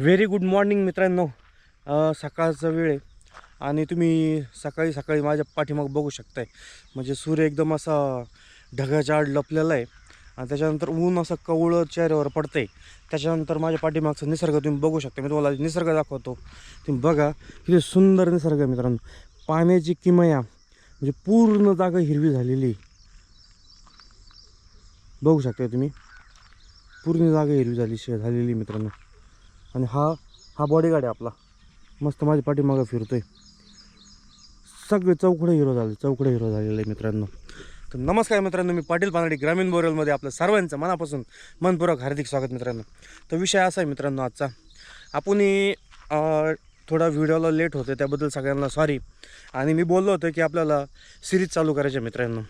Very good morning मित्रांनो. सकाळचा वेळ आहे आणि तुम्ही सकाळी सकाळी माझ्या पाठीमाग बघू शकताय. म्हणजे सूर्य एकदम असा ढगाच्या आड लपलेला आहे आणि त्याच्यानंतर ऊन असं कवळं चेहऱ्यावर पडतं आहे त्याच्यानंतर माझ्या पाठीमागचा निसर्ग तुम्ही बघू शकता मी तुम्हाला निसर्ग दाखवतो. तुम्ही बघा किती सुंदर निसर्ग आहे मित्रांनो. पाण्याची किमया म्हणजे पूर्ण जागा हिरवी झालेली बघू शकता तुम्ही? पूर्ण जागा हिरवी झाली झालेली आहे मित्रांनो. आणि हा हा बॉडीगार्ड आहे आपला. मस्त माझ्या पाठीमागं फिरतोय. सगळे चौकडे हिरो झाले चौकडे हिरो झालेले आहे मित्रांनो. तर नमस्कार मित्रांनो मी पाटील पानाडी ग्रामीण बोरेलमध्ये आपलं सर्वांचं मनापासून मनपूर्वक हार्दिक स्वागत मित्रांनो. तर विषय असा आहे मित्रांनो आजचा. आपण थोडा व्हिडिओला लेट होते त्याबद्दल सगळ्यांना सॉरी आणि मी बोललो होतो की आपल्याला सिरीज म्हणजे चालू करायच्या मित्रांनो.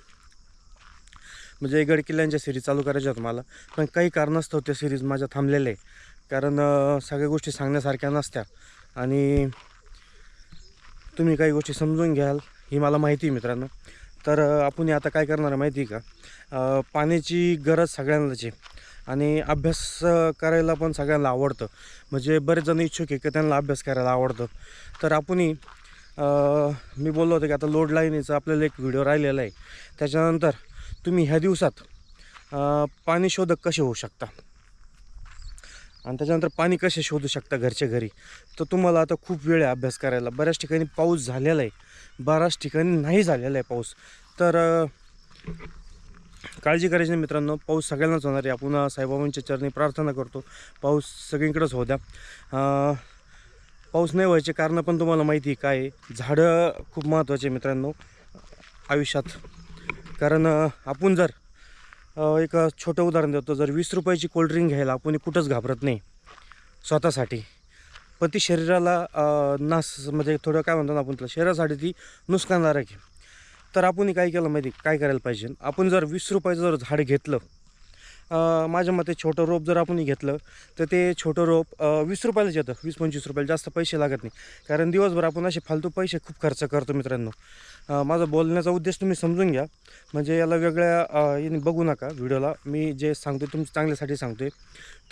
म्हणजे गड किल्ल्यांच्या सिरीज चालू करायच्या होत्या मला. पण काही कारणास्तव त्या सिरीज माझ्या थांबलेल्या आहे कारण सगळ्या गोष्टी सांगण्यासारख्या नसत्या. आणि तुम्ही काही गोष्टी समजून घ्याल ही मला माहिती आहे मित्रांनो. तर आपण आता काय करणार आहे माहिती आहे का? पाण्याची गरज सगळ्यांनाच आहे. आणि अभ्यास करायला पण सगळ्यांना आवडतं. म्हणजे बरेच जण इच्छुक आहे की त्यांना अभ्यास करायला आवडतं. तर आपणही मी बोललो होतो की आता लोड लाईनीचा आपल्याला एक व्हिडिओ राहिलेला आहे. त्याच्यानंतर तुम्ही ह्या दिवसात पाणी शोधक कसे होऊ शकता? आणि त्याच्यानंतर पाणी कसे शोधू शकता घरच्या घरी? तर तुम्हाला आता खूप वेळ आहे अभ्यास करायला. बऱ्याच ठिकाणी पाऊस झालेला आहे. बऱ्याच ठिकाणी नाही झालेला आहे पाऊस. तर काळजी करायची नाही मित्रांनो. पाऊस सगळ्यांनाच होणार आहे. आपण साईबाबांच्या चरणी प्रार्थना करतो. पाऊस सगळीकडेच होऊ द्या. पाऊस नाही व्हायचे कारणं पण तुम्हाला माहिती आहे काय झाडं खूप महत्त्वाचे मित्रांनो आयुष्यात. कारण आपण जर एक छोटं उदाहरण देतो. जर वीस रुपयाची कोल्ड्रिंक घ्यायला आपण कुठंच घाबरत नाही स्वतःसाठी पण ती शरीराला नास म्हणजे थोडं काय म्हणतो ना आपण तुला शरीरासाठी ती नुकसानदायक आहे. तर आपण काय केलं माहिती आहे? काय करायला पाहिजे? आपण जर वीस रुपयाचं जर झाड घेतलं माझ्या मते छोटं रोप जर आपण घेतलं तर ते छोटं रोप वीस रुपयालाच येतं. वीस पंचवीस रुपयाला जास्त पैसे लागत नाही. कारण दिवसभर आपण असे फालतू पैसे खूप खर्च करतो मित्रांनो. माझा बोलण्याचा उद्देश तुम्ही समजून घ्या. म्हणजे याला वेगळ्या याने बघू नका व्हिडिओला. मी जे सांगतो तुमच्या चांगल्यासाठी सांगतोय.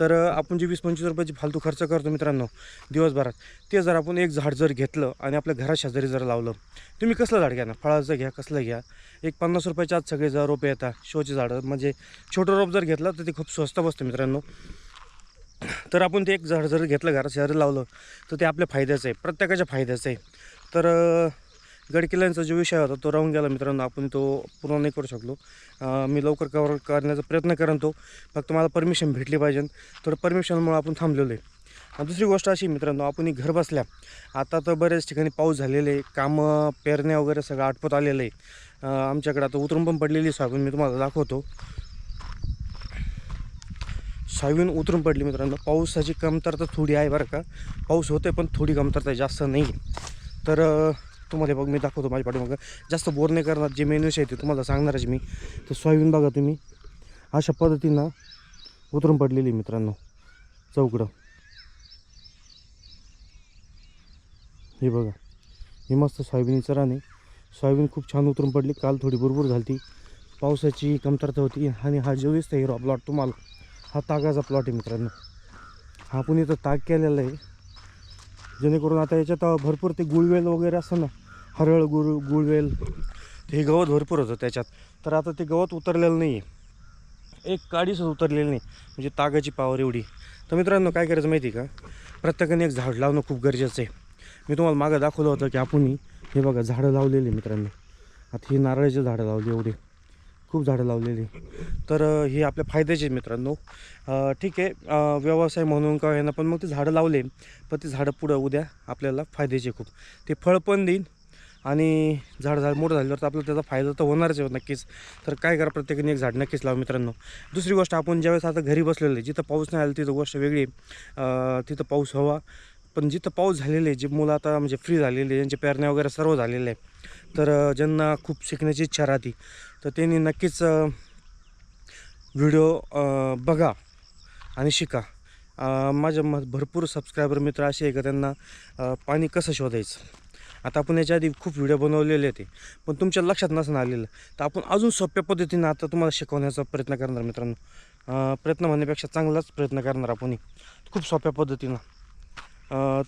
तर आपण जे वीस पंचवीस रुपयाची फालतू खर्च करतो मित्रांनो दिवसभरात ते जर आपण एक झाड जर घेतलं आणि आपल्या घरा शेजारी जर लावलं तुम्ही कसलं झाड घ्या ना फळाचं घ्या कसलं घ्या? एक पन्नास रुपयाच्या आत सगळे जर रोपे येतात शोचे झाडं. म्हणजे छोटं रोप जर घेतलं तर ते खूप स्वस्त बसतं मित्रांनो. तर आपण ते एक झाड जर घेतलं घरात शहर लावलं तर ते आपल्या फायद्याचं आहे प्रत्येकाच्या फायद्याचं आहे. तर गडकिल्ल्यांचा जो विषय होता तो राहून गेला मित्रांनो आपण तो पूर्ण नाही करू शकलो. मी लवकर कवर करण्याचा प्रयत्न करेन तो फक्त मला परमिशन भेटली पाहिजे. थोडं परमिशनमुळे आपण थांबलेलो आहे. दुसरी गोष्ट अशी मित्रांनो आपण घर बसल्या आता तर बऱ्याच ठिकाणी पाऊस झालेले आहे कामं पेरण्या वगैरे सगळं आटपत आलेलं आहे. आमच्याकडे आता उतरून पण पडलेली सोयाबीन मी तुम्हाला दाखवतो. सोयाबीन उतरून पडली मित्रांनो. पावसाची कमतरता थोडी आहे बरं का. पाऊस होते पण थोडी कमतरता जास्त नाही तर तुम्हाला बघ मी दाखवतो माझ्या पाठीमागं. जास्त बोर नाही करणार जे मेनू आहे ते तुम्हाला सांगणारच मी. तर सोयाबीन बघा तुम्ही. अशा पद्धतीनं उतरून पडलेली मित्रांनो. चौकडं. हे बघा. हे मस्त सोयाबीनचं राणे सोयाबीन खूप छान उतरून पडली. काल थोडी भरपूर झाली पावसाची कमतरता होती. आणि हा जो तर हिरो प्लॉट तुम्हाला. हा तागाचा प्लॉट आहे मित्रांनो. हा आपण इथं ताग केलेला आहे. जेणेकरून आता याच्यात भरपूर ते गुळवेल वगैरे असतं ना हरळ गुळ गुळवेल हे गवत भरपूर होतं त्याच्यात. तर आता ते गवत उतरलेलं नाही आहे एक काडीसुद्धा उतरलेली नाही म्हणजे तागाची पावर एवढी. तर मित्रांनो काय करायचं माहिती आहे का? प्रत्येकाने एक झाड लावणं खूप गरजेचं आहे. मी तुम्हाला मागं दाखवलं होतं की आपण हे बघा झाडं लावलेली मित्रांनो. आता ही नारळाची झाडं लावली एवढी. खूप झाडं लावलेली. तर हे आपल्या फायद्याचे मित्रांनो ठीक आहे व्यवसाय म्हणून का यांना पण मग ते झाडं लावले पण ते झाडं पुढं उद्या आपल्याला फायद्याचे खूप. ते फळ पण देईन आणि झाड झाड मोठं झाल्यावर तर आपल्याला त्याचा फायदा तर होणारच आहे हो, नक्कीच. तर काय करा प्रत्येकाने एक झाड नक्कीच लावा मित्रांनो. दुसरी गोष्ट आपण ज्यावेळेस आता घरी बसलेलं आहे जिथं पाऊस नाही आला तिथं गोष्ट वेगळी तिथं पाऊस हवा पण जिथं पाऊस झालेले आहे जे मुलं आता म्हणजे फ्री झालेले ज्यांचे पेरण्या वगैरे सर्व झालेले आहे तर ज्यांना खूप शिकण्याची इच्छा राहते तर त्यांनी नक्कीच व्हिडिओ बघा आणि शिका. माझ्या मत भरपूर सबस्क्रायबर मित्र असे आहे का त्यांना पाणी कसं शोधायचं? आता आपण याच्या आधी खूप व्हिडिओ बनवलेले ते पण तुमच्या लक्षात नसणं आलेलं. तर आपण अजून सोप्या पद्धतीनं आता तुम्हाला शिकवण्याचा प्रयत्न करणार मित्रांनो. प्रयत्न म्हणण्यापेक्षा चांगलाच प्रयत्न करणार आपण खूप सोप्या पद्धतीनं.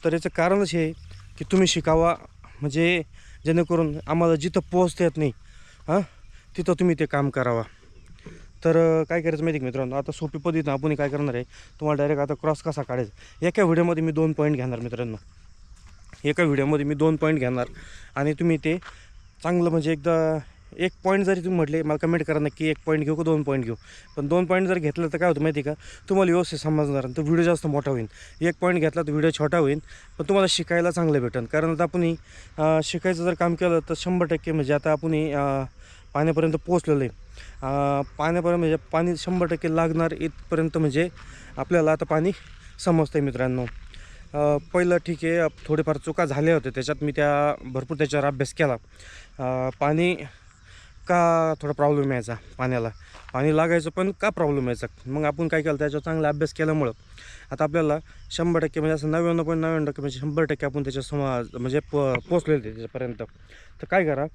तर याचं कारणच हे आहे की तुम्ही शिकावा म्हणजे जेणेकरून आम्हाला जिथं पोहोचता येत नाही हां तिथं तुम्ही ते काम करावा. तर काय करायचं माहिती आहे का मित्रांनो? आता सोपी पद्धतीनं आपण काय करणार आहे तुम्हाला डायरेक्ट आता क्रॉस कसा काढायचा? एका व्हिडिओमध्ये मी दोन पॉईंट घेणार मित्रांनो. एका व्हिडिओमध्ये मी दोन पॉईंट घेणार आणि तुम्ही ते चांगलं म्हणजे एकदा एक पॉईंट जरी तुम्ही म्हटले मला कमेंट करा नक्की एक पॉईंट घेऊ का दोन पॉईंट घेऊ? पण दोन पॉईंट जर घेतलं तर काय होतं माहिती आहे का? तुम्हाला व्यवस्थित समजणार आणि तो व्हिडिओ जास्त मोठा होईल. एक पॉईंट घेतला तर व्हिडिओ छोटा होईल पण तुम्हाला शिकायला चांगलं भेटेल कारण आता आपण शिकायचं जर काम केलं तर शंभर टक्के म्हणजे आता आपण पाण्यापर्यंत पोचलेलं आहे. पाण्यापर्यंत म्हणजे पाणी शंभर टक्के लागणार इथपर्यंत म्हणजे आपल्याला आता पाणी समजतं आहे मित्रांनो पहिलं ठीक आहे थोडेफार चुका झाल्या होत्या त्याच्यात मी त्या भरपूर त्याच्यावर अभ्यास केला. पाणी का थोडा प्रॉब्लेम यायचा पाण्याला? पाणी लागायचं पण का प्रॉब्लेम यायचा मग आपण काय केलं त्याच्यावर चांगला अभ्यास केल्यामुळं. आता आपल्याला शंभर टक्के म्हणजे असं नव्याण्णव पॉईंट नव्याण्णव टक्के म्हणजे शंभर टक्के आपण त्याच्या समाज म्हणजे प पोचलेले त्याच्यापर्यंत. तर काय करा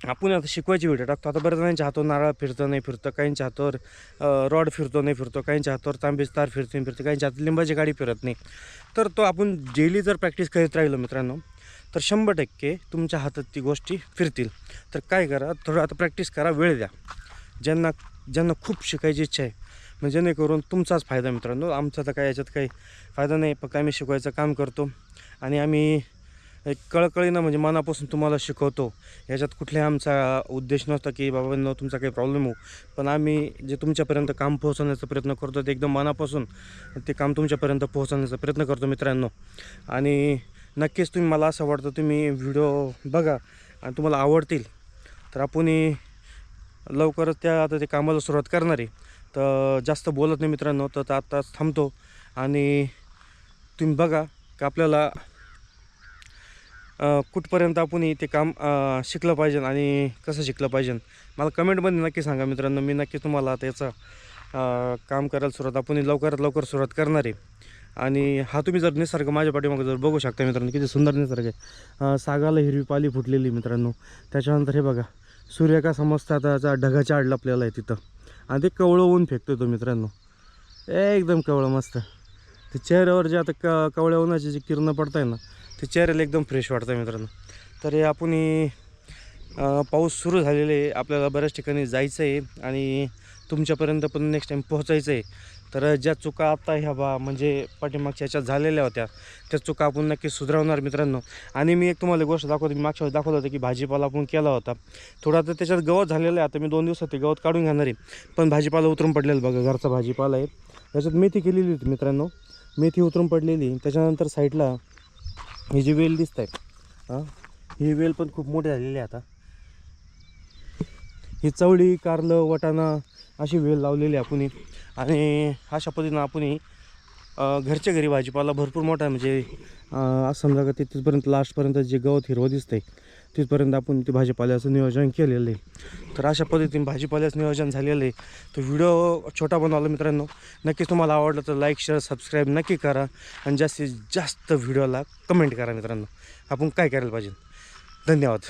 आपण आता शिकवायची व्हिडिओ टाकतो. आता बऱ्याच जणांच्या हातावर नारळ फिरतं नाही फिरतं काहींच्या हातावर रॉड फिरतो नाही फिरतो काहींच्या हातावर तांबेच तार फिरते नाही फिरते काहींच्या हातात लिंबाची गाडी फिरत नाही. तर तो आपण डेली जर प्रॅक्टिस करीत राहिलो मित्रांनो तर शंभर टक्के तुमच्या हातात ती गोष्टी फिरतील. तर काय करा थोडं आता प्रॅक्टिस करा वेळ द्या. ज्यांना ज्यांना खूप शिकायची इच्छा आहे म्हणजे जेणेकरून तुमचाच फायदा मित्रांनो. आमचा तर काय याच्यात काही फायदा नाही फक्त आम्ही शिकवायचं काम करतो. आणि आम्ही एक कळकळीनं म्हणजे मनापासून तुम्हाला शिकवतो. याच्यात कुठलाही आमचा उद्देश नसता की बाबांनो तुमचा काही प्रॉब्लेम हो. पण आम्ही जे तुमच्यापर्यंत काम पोहोचवण्याचा प्रयत्न करतो ते एकदम मनापासून ते काम तुमच्यापर्यंत पोहोचवण्याचा प्रयत्न करतो मित्रांनो. आणि नक्कीच तुम्ही मला असं वाटतं तुम्ही व्हिडिओ बघा आणि तुम्हाला आवडतील. तर आपण लवकरच त्या आता ते कामाला सुरुवात करणार आहे. तर जास्त बोलत नाही मित्रांनो तर आत्ताच थांबतो. आणि तुम्ही बघा की आपल्याला कुठपर्यंत आपण ते काम शिकलं पाहिजे आणि कसं शिकलं पाहिजे. मला कमेंटमध्ये नक्की सांगा मित्रांनो. मी नक्की तुम्हाला त्याचं काम करायला सुरुवात आपण लवकरात लवकर सुरुवात करणार आहे. आणि हा तुम्ही जर निसर्ग माझ्या पाठीमागे जर बघू शकता मित्रांनो किती सुंदर निसर्ग आहे. सागाला हिरवी पाली फुटलेली मित्रांनो. त्याच्यानंतर हे बघा सूर्य का समजता त्याचा ढगाच्या आडला आपल्याला आहे तिथं. आणि ते कवळं ऊन फेकतोय तो मित्रांनो. एकदम कवळं मस्त. ते चेहऱ्यावर जे आता क कवळ्या उन्हाची जी किरणं पडताय ना ते चेहऱ्याला एकदम फ्रेश वाटतं आहे मित्रांनो. तर हे आपण पाऊस सुरू झालेले आहे. आपल्याला बऱ्याच ठिकाणी जायचं आहे आणि तुमच्यापर्यंत पण नेक्स्ट टाईम पोहोचायचं आहे तर ज्या चुका आता ह्या बा म्हणजे पाठीमागच्या ह्याच्यात झालेल्या होत्या त्या चुका आपण नक्की सुधारवणार मित्रांनो. आणि मी एक तुम्हाला एक गोष्ट दाखवतो मी मागच्या वेळेस दाखवलं होतं की भाजीपाला आपण केला होता. थोडा तर त्याच्यात गवत झालेलं आहे आता मी दोन दिवसात ते गवत काढून घेणार आहे. पण भाजीपाला उतरून पडलेलं बघा घरचा भाजीपाला आहे. त्याच्यात मेथी केलेली होती मित्रांनो. मेथी उतरून पडलेली त्याच्यानंतर साईडला ही जी वेल दिसत आहे हां ही वेल पण खूप मोठी झालेली आहे आता. ही चवळी कारलं वटाणा अशी वेल लावलेली आहे आपण आणि अशा पद्धतीनं आपण घरच्या घरी भाजीपाला भरपूर मोठा आहे. म्हणजे असं समजा का ते तिथपर्यंत लास्टपर्यंत जे गवत हिरवं दिसतंय तिथपर्यंत आपण ते भाजीपाल्याचं नियोजन केलेलं आहे. तर अशा पद्धतीने भाजीपाल्याचं नियोजन झालेलं आहे. तर व्हिडिओ छोटा बनवला मित्रांनो. नक्कीच तुम्हाला आवडलं तर लाईक शेअर सबस्क्राईब नक्की करा. आणि जास्तीत जास्त व्हिडिओला कमेंट करा मित्रांनो. आपण काय करायला पाहिजे? धन्यवाद.